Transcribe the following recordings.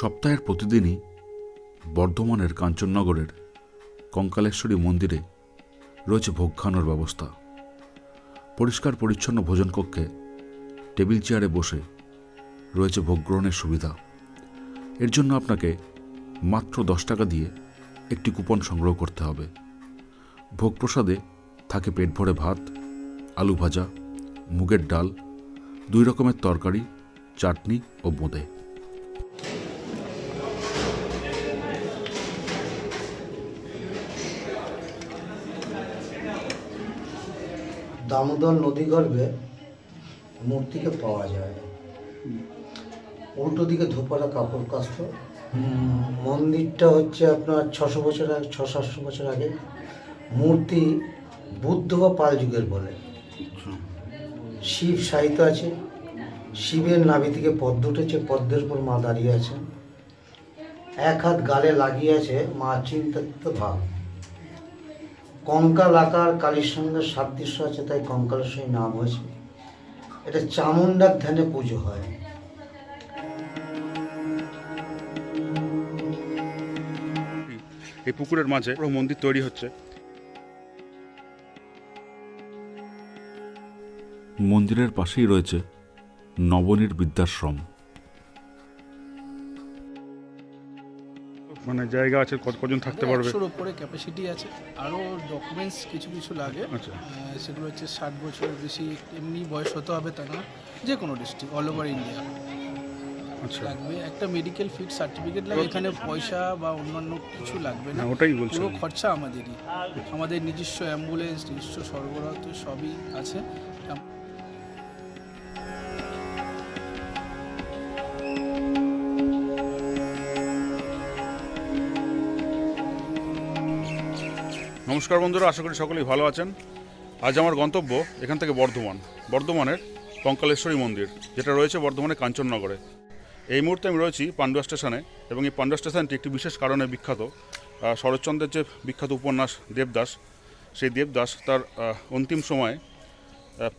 সপ্তাহের প্রতিদিনই বর্ধমানের কাঞ্চননগরের কঙ্কালেশ্বরী মন্দিরে রয়েছে ভোগ খাওয়ানোর ব্যবস্থা। পরিষ্কার পরিচ্ছন্ন ভোজনকক্ষে টেবিল চেয়ারে বসে রয়েছে ভোগ গ্রহণের সুবিধা। এর জন্য আপনাকে মাত্র দশ টাকা দিয়ে একটি কুপন সংগ্রহ করতে হবে। ভোগ প্রসাদে থাকে পেট ভরে ভাত, আলু ভাজা, মুগের ডাল, দুই রকমের তরকারি, চাটনি ও বোঁদে। দামোদর নদীগর্ভে মূর্তিকে পাওয়া যায়। উল্টো দিকে ধোপারা কাপড় কাস্ত। মন্দিরটা হচ্ছে আপনার ছশো বছর আগে ছ সাতশো বছর আগে মূর্তি বুদ্ধ বা পাল যুগের বলে। শিব সাহিত্য আছে। শিবের নাভি থেকে পদ্ম উঠেছে, পদ্মের উপর মা দাঁড়িয়ে আছেন। এক হাত গালে লাগিয়ে আছে মা চিন্তিত ভাব। কঙ্কাল আকার কালীর সঙ্গে সাদৃশ্য আছে তাই কঙ্কালেশ্বরী নাম হয়েছে। এটা চামুন্ডার ধ্যানে পুজো হয়। এই পুকুরের মাঝে পুরো মন্দির তৈরি হচ্ছে। মন্দিরের পাশেই রয়েছে নবনীর বৃদ্ধাশ্রম। মানে জায়গা আছে কত কজন থাকতে পারবে? একশোর উপরে ক্যাপাসিটি আছে। আরও ডকুমেন্টস কিছু কিছু লাগে। আচ্ছা। সেগুলো হচ্ছে ষাট বছরের বেশি এমনি বয়স হতে হবে তা না। যে কোনো ডিস্ট্রিক্ট অল ওভার ইন্ডিয়া আচ্ছা। লাগবে। একটা মেডিকেল ফিট সার্টিফিকেট লাগে এখানে পয়সা বা অন্যান্য কিছু লাগবে না। হ্যাঁ ওটাই বলছি পুরো খরচা আমাদেরই। আমাদের নিজস্ব অ্যাম্বুলেন্স নিজস্ব সরবরাহ তো সবই আছে। নমস্কার বন্ধুরা, আশা করি সকলেই ভালো আছেন। আজ আমার গন্তব্য এখান থেকে বর্ধমান। বর্ধমানের কঙ্কালেশ্বরী মন্দির, যেটা রয়েছে বর্ধমানের কাঞ্চননগরে। এই মুহূর্তে আমি রয়েছি পান্ডুয়া স্টেশনে এবং এই পান্ডুয়া স্টেশনটি একটি বিশেষ কারণে বিখ্যাত। শরৎচন্দ্রের যে বিখ্যাত উপন্যাস দেবদাস, সেই দেবদাস তার অন্তিম সময়ে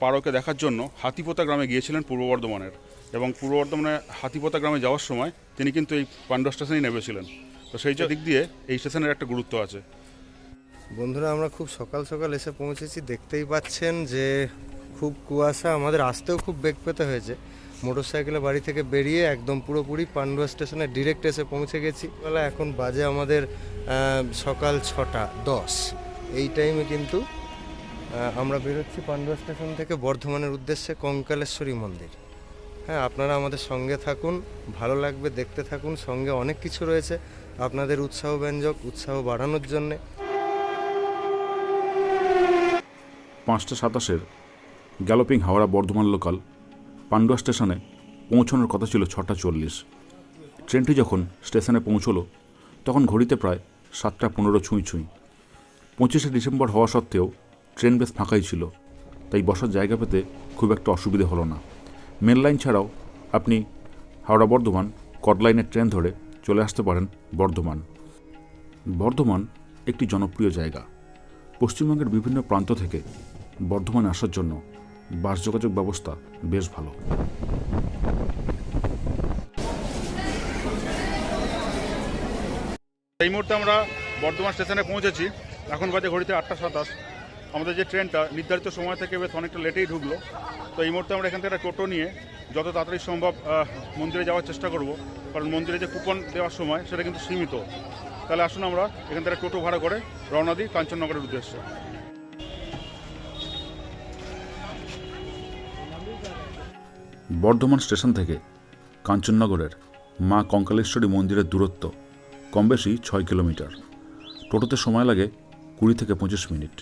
পারকে দেখার জন্য হাতিপোতা গ্রামে গিয়েছিলেন পূর্ব বর্ধমানের। এবং পূর্ব বর্ধমানে হাতিপোতা গ্রামে যাওয়ার সময় তিনি কিন্তু এই পান্ডুয়া স্টেশনেই নেমেছিলেন। তো সেই দিক দিয়ে এই স্টেশনের একটা গুরুত্ব আছে। বন্ধুরা, আমরা খুব সকাল সকাল এসে পৌঁছেছি। দেখতেই পাচ্ছেন যে খুব কুয়াশা, আমাদের আসতেও খুব বেগ পেতে হয়েছে। মোটরসাইকেলে বাড়ি থেকে বেরিয়ে একদম পুরোপুরি পান্ডুয়া স্টেশনে ডিরেক্ট এসে পৌঁছে গেছি। বেলা এখন বাজে আমাদের সকাল ছটা দশ। এই টাইমে কিন্তু আমরা বেরোচ্ছি পান্ডুয়া স্টেশন থেকে বর্ধমানের উদ্দেশ্যে কঙ্কালেশ্বরী মন্দির। হ্যাঁ আপনারা আমাদের সঙ্গে থাকুন, ভালো লাগবে দেখতে থাকুন। সঙ্গে অনেক কিছু রয়েছে আপনাদের উৎসাহ ব্যঞ্জক উৎসাহ বাড়ানোর জন্যে। পাঁচটা সাতাশের গ্যালোপিং হাওড়া বর্ধমান লোকাল পান্ডুয়া স্টেশনে পৌঁছানোর কথা ছিল ছটা চল্লিশ। ট্রেনটি যখন স্টেশনে পৌঁছলো, তখন ঘড়িতে প্রায় সাতটা পনেরো ছুঁই ছুঁই। পঁচিশে ডিসেম্বর হওয়া সত্ত্বেও ট্রেন বেশ ফাঁকাই ছিল, তাই বসার জায়গা পেতে খুব একটা অসুবিধে হলো না। মেন লাইন ছাড়াও আপনি হাওড়া বর্ধমান কটলাইনের ট্রেন ধরে চলে আসতে পারেন বর্ধমান। বর্ধমান একটি জনপ্রিয় জায়গা। পশ্চিমবঙ্গের বিভিন্ন প্রান্ত থেকে বর্ধমানে আসার জন্য বাস যোগাযোগ ব্যবস্থা বেশ ভালো। এই মুহূর্তে আমরা বর্ধমান স্টেশনে পৌঁছেছি। এখন বাজে ঘড়িতে আটটা সাতাশ। আমাদের যে ট্রেনটা, নির্ধারিত সময় থেকে বেশ অনেকটা লেটেই ঢুকলো। তো এই মুহূর্তে আমরা এখান থেকে একটা টোটো নিয়ে যত তাড়াতাড়ি সম্ভব মন্দিরে যাওয়ার চেষ্টা করব। কারণ মন্দিরে যে কুপন দেওয়ার সময়, সেটা কিন্তু সীমিত। তাহলে আসুন আমরা এখান থেকে টোটো ভাড়া করে রওনা দিই কাঞ্চননগরের উদ্দেশ্যে। বর্ধমান স্টেশন থেকে কাঞ্চননগরের মা কঙ্কালেশ্বরী মন্দিরের দূরত্ব কম বেশি ছয় কিলোমিটার। টোটোতে সময় লাগে কুড়ি থেকে পঁচিশ মিনিট।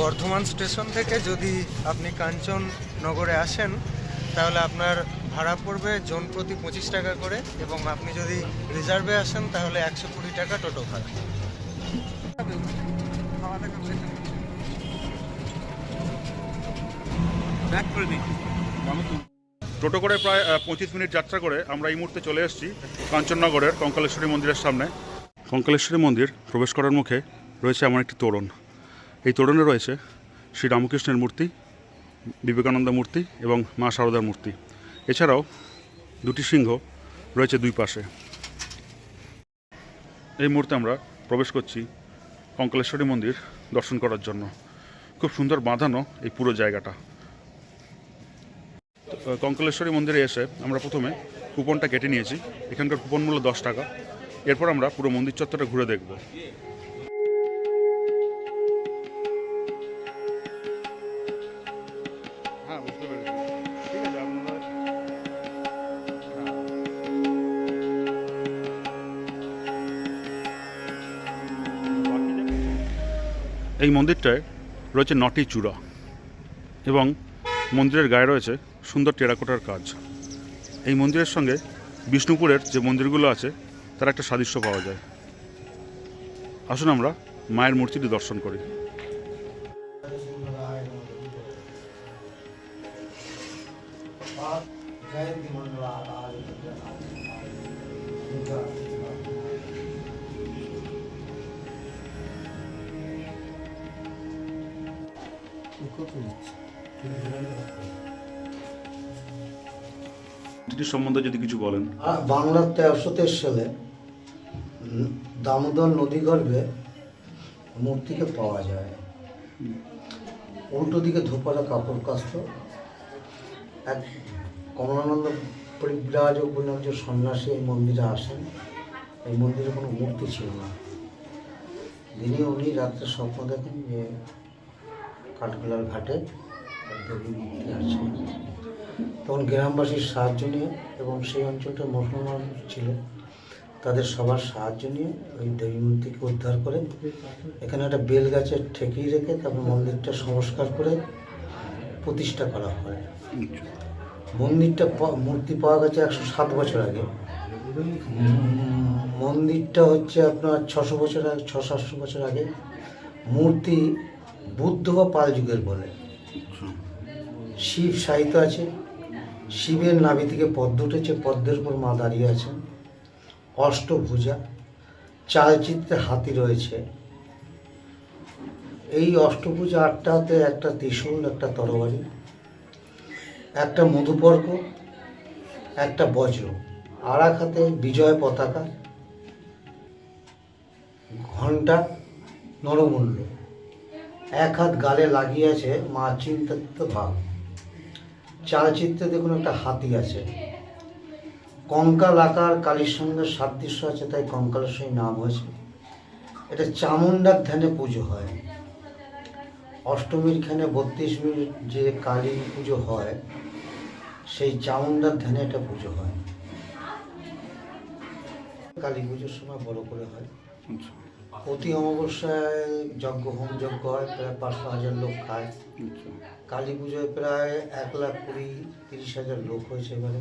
বর্ধমান স্টেশন থেকে যদি আপনি কাঞ্চন নগরে আসেন তাহলে আপনার ভাড়া পড়বে জন প্রতি পঁচিশ টাকা করে এবং আপনি যদি রিজার্ভে আসেন তাহলে একশো কুড়ি টাকা টোটো ভাড়া। টোটো করে প্রায় পঁচিশ মিনিট যাত্রা করে আমরা এই মুহূর্তে চলে এসেছি কাঞ্চননগরের কঙ্কালেশ্বরী মন্দিরের সামনে। কঙ্কালেশ্বরী মন্দির প্রবেশ করার মুখে রয়েছে এমন একটি তোরণ। এই তোরণে রয়েছে শ্রী রামকৃষ্ণের মূর্তি, বিবেকানন্দ মূর্তি এবং মা শারদার মূর্তি। এছাড়াও দুটি সিংহ রয়েছে দুই পাশে। এই মুহূর্তে আমরা প্রবেশ করছি কঙ্কলেশ্বরী মন্দির দর্শন করার জন্য। খুব সুন্দর বাঁধানো এই পুরো জায়গাটা। কঙ্কলেশ্বরী মন্দিরে এসে আমরা প্রথমে কুপনটা কেটে নিয়েছি। এখানকার কুপন মূল্য দশ টাকা। এরপর আমরা পুরো মন্দির চত্বরটা ঘুরে দেখব। হ্যাঁ এই মন্দিরটায় রয়েছে নটি চূড়া এবং মন্দিরের গায়ে রয়েছে সুন্দর টেরাকোটার কাজ। এই মন্দিরের সঙ্গে বিষ্ণুপুরের যে মন্দিরগুলো আছে, তার একটা সাদৃশ্য পাওয়া যায়। আসুন আমরা মায়ের মূর্তিটি দর্শন করি। মূর্তিটির সম্বন্ধে যদি কিছু বলেন। বাংলার তেরোশো তেইশ সালে দামোদর নদীগর্ভে মূর্তিকে পাওয়া যায়। উল্টো দিকে ধোপারা কাপড় কাস্ত এক কমলানন্দ পরিব্রাজ উপনন্দ সন্ন্যাসী এই মন্দিরে আসেন। এই মন্দিরে কোনো মূর্তি ছিল না। দিনে উনি রাত্রে স্বপ্ন দেখেন যে কাঠগোলার ঘাটে তখন গ্রামবাসীর সাহায্য নিয়ে এবং সেই অঞ্চলটা মুসলমান ছিল, তাদের সবার সাহায্য নিয়ে ওই দেবী মূর্তিকে উদ্ধার করে এখানে একটা বেল গাছের ঠেকিয়ে রেখে তারপর মন্দিরটা সংস্কার করে প্রতিষ্ঠা করা হয়। মন্দিরটা মূর্তি পাওয়া গেছে একশো সাত বছর আগে। মন্দিরটা হচ্ছে আপনার ছশো বছর আগে ছ সাতশো বছর আগে মূর্তি বুদ্ধ বা পাল যুগের বলে। শিব সাহিত্য আছে। শিবের নাভি থেকে পদ্ম উঠেছে, পদ্মের উপর মা দাঁড়িয়ে আছেন। অষ্টভুজা, চালচিত্রে হাতি রয়েছে। এই অষ্টভুজা আটটাতে একটা ত্রিশূল, একটা তরবারি, একটা মধুপর্ক, একটা বজ্র। আর এক হাতে বিজয় পতাকা, ঘণ্টা, নরমূল্য। এক হাত গালে লাগিয়ে আছে মা চিন্তিত ভাব। চালচিত্রে দেখুন একটা হাতি আছে। কঙ্কাল আকার কালীর সঙ্গে সাদৃশ্য আছে তাই কঙ্কালেশ্বরী নাম হয়েছে। এটা চামুন্ডার ধ্যানে পুজো হয়। অষ্টমীর খানে বত্রিশ মিনিট যে কালী পুজো হয় সেই চামুন্ডার ধ্যানে এটা পুজো হয়। কালী পুজোর সময় বড় করে হয়। প্রতি অমাবস্যায় যজ্ঞ হোম যজ্ঞ হয় প্রায় পাঁচশো হাজার লোক খায়। কালী পুজোয় প্রায় এক লাখ কুড়ি তিরিশ হাজার লোক হয়েছে এবারে।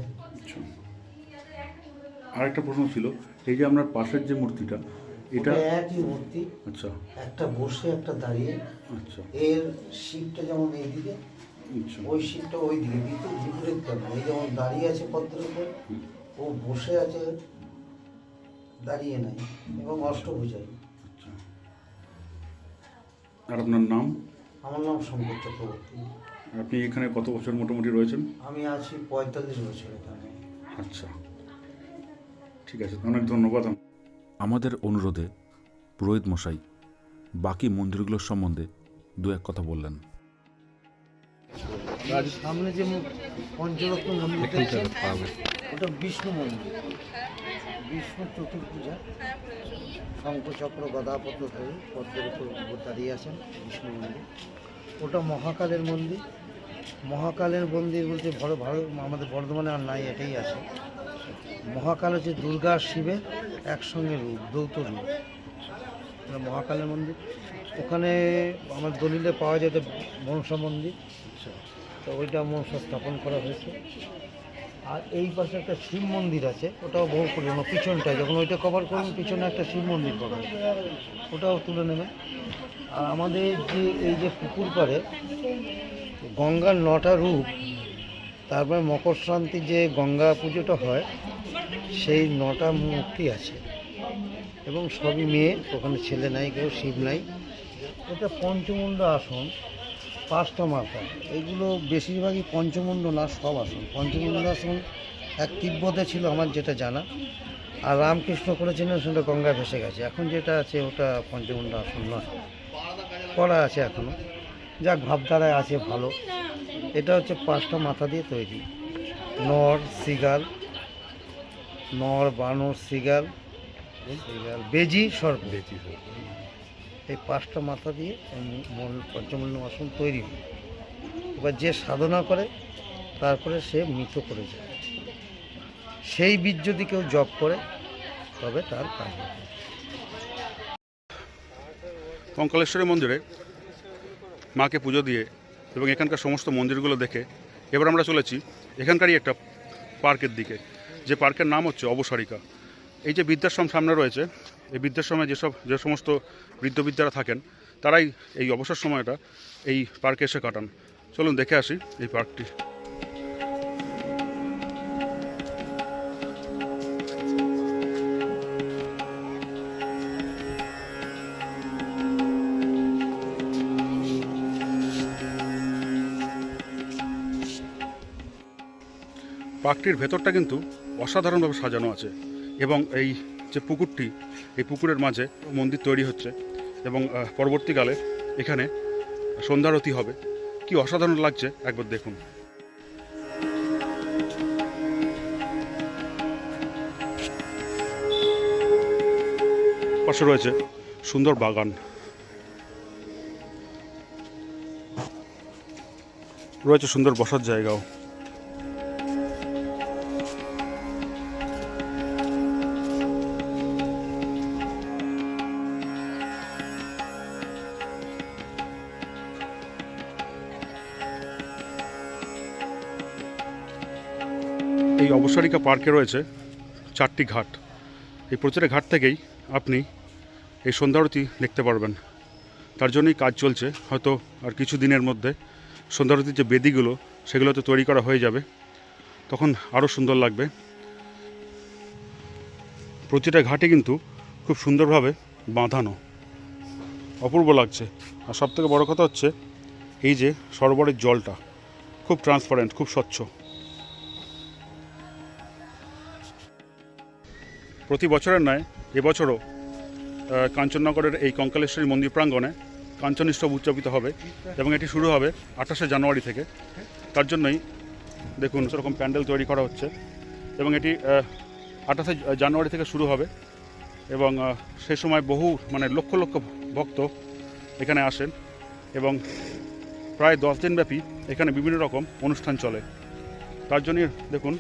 আরেকটা প্রশ্ন ছিল এই যে আপনার পাশের যে মূর্তিটা এটা একই মূর্তি আচ্ছা। একটা বসে একটা দাঁড়িয়ে। আচ্ছা। এর শিবটা যেমন এইদিকে আচ্ছা। ওই শিবটা ওই দিকে বিপরীত বিপরীত কেন এই যেমন দাঁড়িয়ে আছে পদ্মের উপর ও বসে আছে দাঁড়িয়ে নাই এবং অষ্টভুজাই আচ্ছা। আর আপনার নাম? আমার নাম শঙ্কর চক্রবর্তী। আপনি এখানে কত বছর মোটামুটি রয়েছেন? আমি আছি পঁয়তাল্লিশ বছর এখানে। আচ্ছা। ঠিক আছে অনেক ধন্যবাদ। আমাদের অনুরোধে পুরোহিত মশাই বাকি মন্দিরগুলোর সম্বন্ধে দু এক কথা বললেন। সামনে যে পঞ্চরত্ন মন্দির ওটা বিষ্ণু মন্দির। বিষ্ণু চতুর্পূজা শঙ্খচক্র গদাপত্র ধরে পদ্মের উপর দাঁড়িয়ে আছেন বিষ্ণু মন্দির। ওটা মহাকালের মন্দির। মহাকালের মন্দির বলতে বড় ভালো আমাদের বর্ধমানে আর নাই, এটাই আছে। মহাকাল হচ্ছে দুর্গা শিবের একসঙ্গে রূপ দৌত রূপ। এটা মহাকালের মন্দির। ওখানে আমার দলিলে পাওয়া যায় মনসা মন্দির। তো ওইটা মনসা স্থাপন করা হয়েছে। আর এই পাশে একটা শিব মন্দির আছে, ওটাও বহু পুরনো। পিছনটায়, যখন ওইটা কভার করুন পিছনে একটা শিব মন্দির পাবেন ওটাও তুলে নেবেন। আর আমাদের যে, এই যে পুকুর পাড়ে, গঙ্গার নটা রূপ, তারপরে মকর সংক্রান্তি যে গঙ্গা পুজোটা হয়, সেই নটা মূর্তি আছে। এবং সবই মেয়ে, ওখানে ছেলে নাই, কেউ শিব নাই। এটা পঞ্চমুণ্ড আসন। পাঁচটা মাথা। এগুলো বেশিরভাগই পঞ্চমুণ্ড না সব আসন। পঞ্চমুণ্ড আসন এক তিব্বতে ছিল, আমার যেটা জানা। আর রামকৃষ্ণ করেছিলেন, সেটা গঙ্গা ভেসে গেছে। এখন যেটা আছে, ওটা পঞ্চমুণ্ডা আসন নয়। করা আছে এখনও যাক, ভাবধারায় আছে ভালো। এটা হচ্ছে পাঁচটা মাথা দিয়ে তৈরি। নর, সিগাল। নর, বানর, সিগাল। সিগাল বেজি, সর্প। এই পাঁচটা মাথা দিয়ে মূল- পঞ্চমুণ্ড আসন তৈরি হয়। এবার যে সাধনা করে, তারপরে সে মৃত করে যায়। সেই বীজ যদি কেউ জপ করে, তবে তার কাজ কঙ্কালেশ্বরী মন্দিরে মাকে পুজো দিয়ে এবং এখানকার সমস্ত মন্দিরগুলো দেখে এবার আমরা চলেছি এখানকারই একটা পার্কের দিকে। যে পার্কের নাম হচ্ছে অবসরিকা। এই যে বৃদ্ধাশ্রম সামনে রয়েছে এই বৃদ্ধাশ্রমে যেসব, যে সমস্ত বৃদ্ধ বিদ্যারা থাকেন, তারাই এই অবসর সময়টা এই পার্কে এসে কাটান। চলুন দেখে আসি এই পার্কটি। পার্কটির ভেতরটা কিন্তু অসাধারণভাবে সাজানো আছে এবং এই যে পুকুরটি, এই পুকুরের মাঝে মন্দির তৈরি হচ্ছে এবং পরবর্তীকালে এখানে সন্ধ্যারতি হবে। কি অসাধারণ লাগছে, একবার দেখুন। পাশে রয়েছে সুন্দর বাগান। রয়েছে সুন্দর বসার জায়গাও। এই অবসরিকা পার্কে রয়েছে চারটি ঘাট। এই প্রতিটা ঘাট থেকেই আপনি এই সন্ধ্যারতি দেখতে পারবেন। তার জন্যই কাজ চলছে। হয়তো আর কিছু দিনের মধ্যে সন্ধ্যারতির যে বেদিগুলো সেগুলো তো তৈরি করা হয়ে যাবে। তখন আরও সুন্দর লাগবে। প্রতিটা ঘাটে কিন্তু খুব সুন্দরভাবে বাঁধানো। অপূর্ব লাগছে। আর সবথেকে বড় কথা হচ্ছে, এই যে সরোবরের জলটা, খুব ট্রান্সপারেন্ট খুব স্বচ্ছ। প্রতি বছরের নয় এবছরও কাঞ্চননগরের এই কঙ্কালেশ্বরী মন্দির প্রাঙ্গণে কাঞ্চনোৎসব উদযাপিত হবে এবং এটি শুরু হবে আঠাশে জানুয়ারি থেকে। তার জন্যই দেখুন সেরকম প্যান্ডেল তৈরি করা হচ্ছে এবং এটি আঠাশে জানুয়ারি থেকে শুরু হবে এবং সেই সময় বহু মানে লক্ষ লক্ষ ভক্ত এখানে আসেন এবং প্রায় দশ দিনব্যাপী এখানে বিভিন্ন রকম অনুষ্ঠান চলে। তার জন্যই দেখুন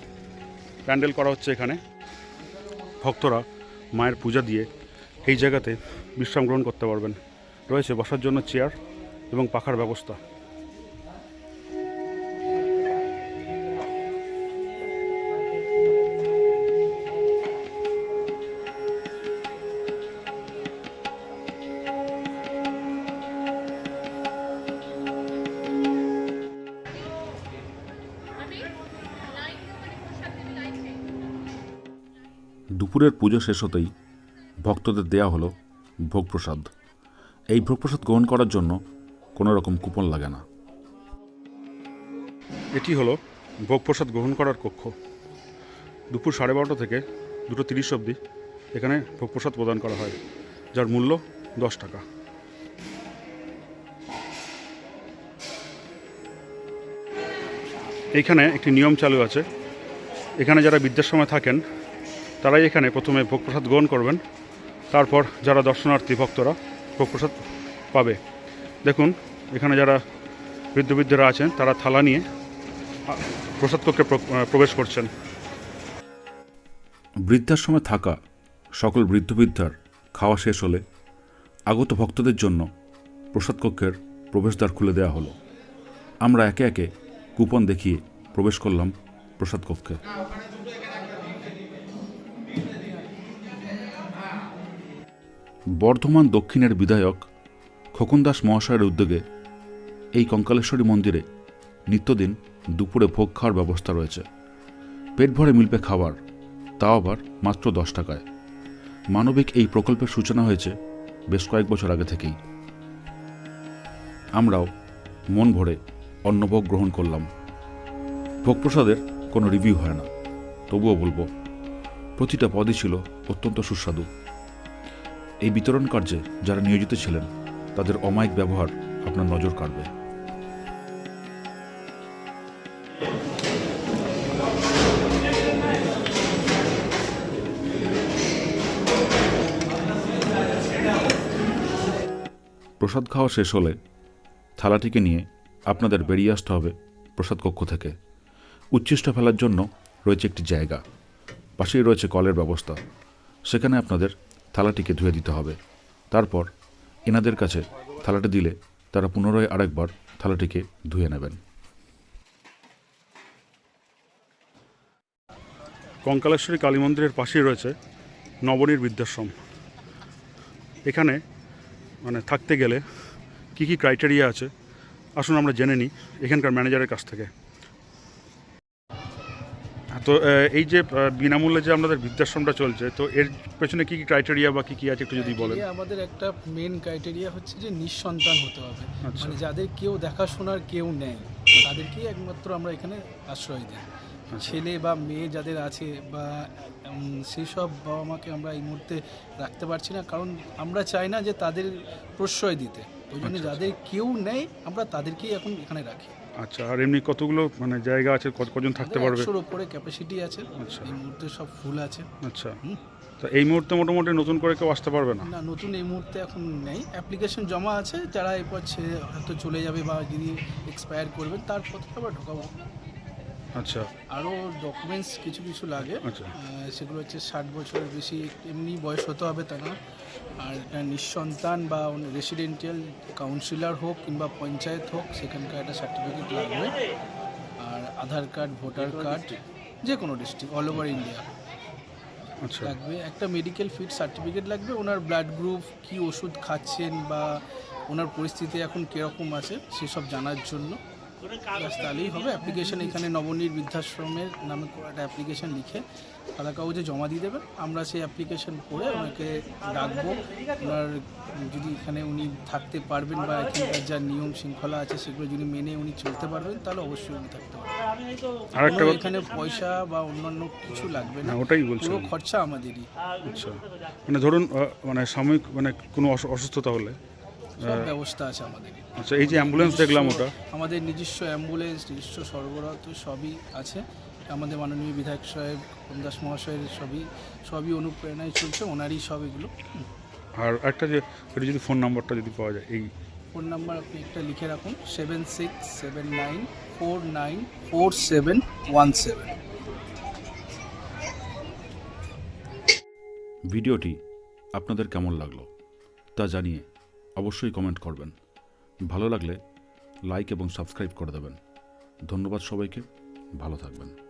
প্যান্ডেল করা হচ্ছে এখানে। ভক্তরা মায়ের পূজা দিয়ে এই জায়গাতে বিশ্রাম গ্রহণ করতে পারবেন। রয়েছে বসার জন্য চেয়ার এবং পাখার ব্যবস্থা। দুপুরের পুজো শেষ হতেই ভক্তদের দেয়া হলো ভোগ প্রসাদ এই ভোগ প্রসাদ গ্রহণ করার জন্য কোনো রকম কুপন লাগে না। এটি হলো ভোগ প্রসাদ গ্রহণ করার কক্ষ। দুপুর সাড়ে বারোটা থেকে দুটো তিরিশ অবধি এখানে ভোগ প্রসাদ প্রদান করা হয়, যার মূল্য দশ টাকা। এইখানে একটি নিয়ম চালু আছে। এখানে যারা বিদ্যার সময় থাকেন তারাই এখানে প্রথমে ভোগ প্রসাদ গ্রহণ করবেন। তারপর যারা দর্শনার্থী, ভক্তরা ভোগ প্রসাদ পাবে। দেখুন, এখানে যারা বৃদ্ধ বৃদ্ধরা আছেন, তারা থালা নিয়ে প্রসাদ কক্ষে প্র- প্রবেশ করছেন। বৃদ্ধাশ্রমে থাকা সকল বৃদ্ধ বৃদ্ধার খাওয়া শেষ হলে আগত ভক্তদের জন্য প্রসাদ কক্ষের প্রবেশদ্বার খুলে দেওয়া হলো। আমরা একে একে কুপন দেখিয়ে প্রবেশ করলাম প্রসাদ কক্ষে। বর্ধমান দক্ষিণের বিধায়ক খোকন দাস মহাশয়ের উদ্যোগে এই কঙ্কালেশ্বরী মন্দিরে নিত্যদিন দুপুরে ভোগ খাওয়ার ব্যবস্থা রয়েছে। পেট ভরে মিলবে খাবার, তাও আবার মাত্র দশ টাকায়। মানবিক এই প্রকল্পের সূচনা হয়েছে বেশ কয়েক বছর আগে থেকেই। আমরাও মন ভরে অন্নভোগ গ্রহণ করলাম। ভোগ প্রসাদের কোনো রিভিউ হয় না, তবুও বলব, প্রতিটা পদই ছিল অত্যন্ত সুস্বাদু। এই বিতরণ কার্যে যারা নিয়োজিত ছিলেন, তাদের অমায়িক ব্যবহার আপনার নজর কাড়বে। প্রসাদ খাওয়া শেষ হলে থালাটিকে নিয়ে আপনাদের বেরিয়ে আসতে হবে প্রসাদ কক্ষ থেকে। উচ্ছিষ্ট ফেলার জন্য রয়েছে একটি জায়গা, পাশেই রয়েছে কলের ব্যবস্থা। সেখানে আপনাদের থালাটিকে ধুয়ে দিতে হবে। তারপর এনাদের কাছে থালাটি দিলে তারা পুনরায় আরেকবার থালাটিকে ধুয়ে নেবেন। কঙ্কালেশ্বরী কালী মন্দিরের পাশেই রয়েছে নবনীর বৃদ্ধাশ্রম। এখানে মানে থাকতে গেলে কি কি ক্রাইটেরিয়া আছে, আসুন আমরা জেনে নিই এখানকার ম্যানেজারের কাছ থেকে। তো এই যে বিনামূল্যে যে আমাদের বৃদ্ধাশ্রমটা চলছে তো এর পেছনে কি কি ক্রাইটেরিয়া বা কি কি আছে একটু যদি বলেন? আমাদের একটা মেন ক্রাইটেরিয়া হচ্ছে যে নিঃসন্তান হতে হবে। আচ্ছা। মানে যাদের কেউ দেখাশোনার কেউ নেই তাদেরকেই একমাত্র আমরা এখানে আশ্রয় দিই। আচ্ছা। ছেলে বা মেয়ে যাদের আছে বা উম, সেই সব বাবা মাকে আমরা এই মুহূর্তে রাখতে পারছি না কারণ আমরা চাই না যে তাদের প্রশ্রয় দিতে। ওই জন্য আচ্ছা, যাদের কেউ নেই আমরা তাদেরকেই এখন এখানে রাখি। আচ্ছা আর এমনি কতগুলো মানে জায়গা আছে? কত- কজন থাকতে পারবে? একশোর উপরে ক্যাপাসিটি আছে। আচ্ছা। এই মুহূর্তে সব ফুল আছে। আচ্ছা। তো এই মুহূর্তে মোটামুটি নতুন করে কেউ আসতে পারবে না? না নতুন এই মুহূর্তে এখন নেই। অ্যাপ্লিকেশন জমা আছে যারা এরপর ছেড়ে হয়তো চলে যাবে বা যদি এক্সপায়ার করবেন তারপর থেকে আবার ঢোকাবো। আচ্ছা। আরও ডকুমেন্টস কিছু কিছু লাগে। আচ্ছা। সেগুলো হচ্ছে ষাট বছরের বেশি এমনি বয়স হতে হবে তা না। আর একটা নিঃসন্তান বা রেসিডেন্টিয়াল কাউন্সিলর হোক কিংবা পঞ্চায়েত হোক সেখানকার একটা সার্টিফিকেট লাগবে। আর আধার কার্ড ভোটার কার্ড যে কোনো ডিস্ট্রিক্ট অল ওভার ইন্ডিয়া আচ্ছা। লাগবে একটা মেডিকেল ফিট সার্টিফিকেট লাগবে। ওনার ব্লাড গ্রুপ কি ওষুধ খাচ্ছেন বা ওনার পরিস্থিতি এখন কীরকম আছে সেসব জানার জন্য। ব্যাস তাহলেই হবে। অ্যাপ্লিকেশন এখানে নবনীর বৃদ্ধাশ্রমের নামে করে একটা অ্যাপ্লিকেশন লিখে সাদা কাগজে জমা দিয়ে দেবেন। আমরা সেই অ্যাপ্লিকেশন করে ওনাকে ডাকবো। ওনার যদি এখানে উনি থাকতে পারবেন বা এখানকার যা নিয়ম শৃঙ্খলা আছে সেগুলো যদি মেনে উনি চলতে পারবেন তাহলে অবশ্যই উনি থাকতে পারবেন। আর একটা কোনো এখানে পয়সা বা অন্যান্য কিছু লাগবে না। হ্যাঁ, ওটাই বলছি পুরো খরচা আমাদেরই। আচ্ছা। মানে ধরুন মানে সাময়িক মানে কোনো অসু- অসুস্থতা হলে সব ব্যবস্থা আছে আমাদের। আচ্ছা এই যে অ্যাম্বুলেন্স দেখলাম ওটা। আমাদের নিজস্ব অ্যাম্বুলেন্স নিজস্ব সরবরাহ তো সবই আছে। আমাদের মাননীয় বিধায়ক সাহেব দাস মহাশয়ের সবই সবই অনুপ্রেরণায় চলছে ওনারই সব এগুলো। আর একটা যে যদি ফোন নাম্বারটা যদি পাওয়া যায় এই ফোন নাম্বার আপনি একটা লিখে রাখুন seven six seven nine four nine four seven one seven ভিডিওটি আপনাদের কেমন লাগল তা জানিয়ে অবশ্যই কমেন্ট করবেন। ভালো লাগলে লাইক এবং সাবস্ক্রাইব করে দেবেন। ধন্যবাদ সবাইকে। ভালো থাকবেন।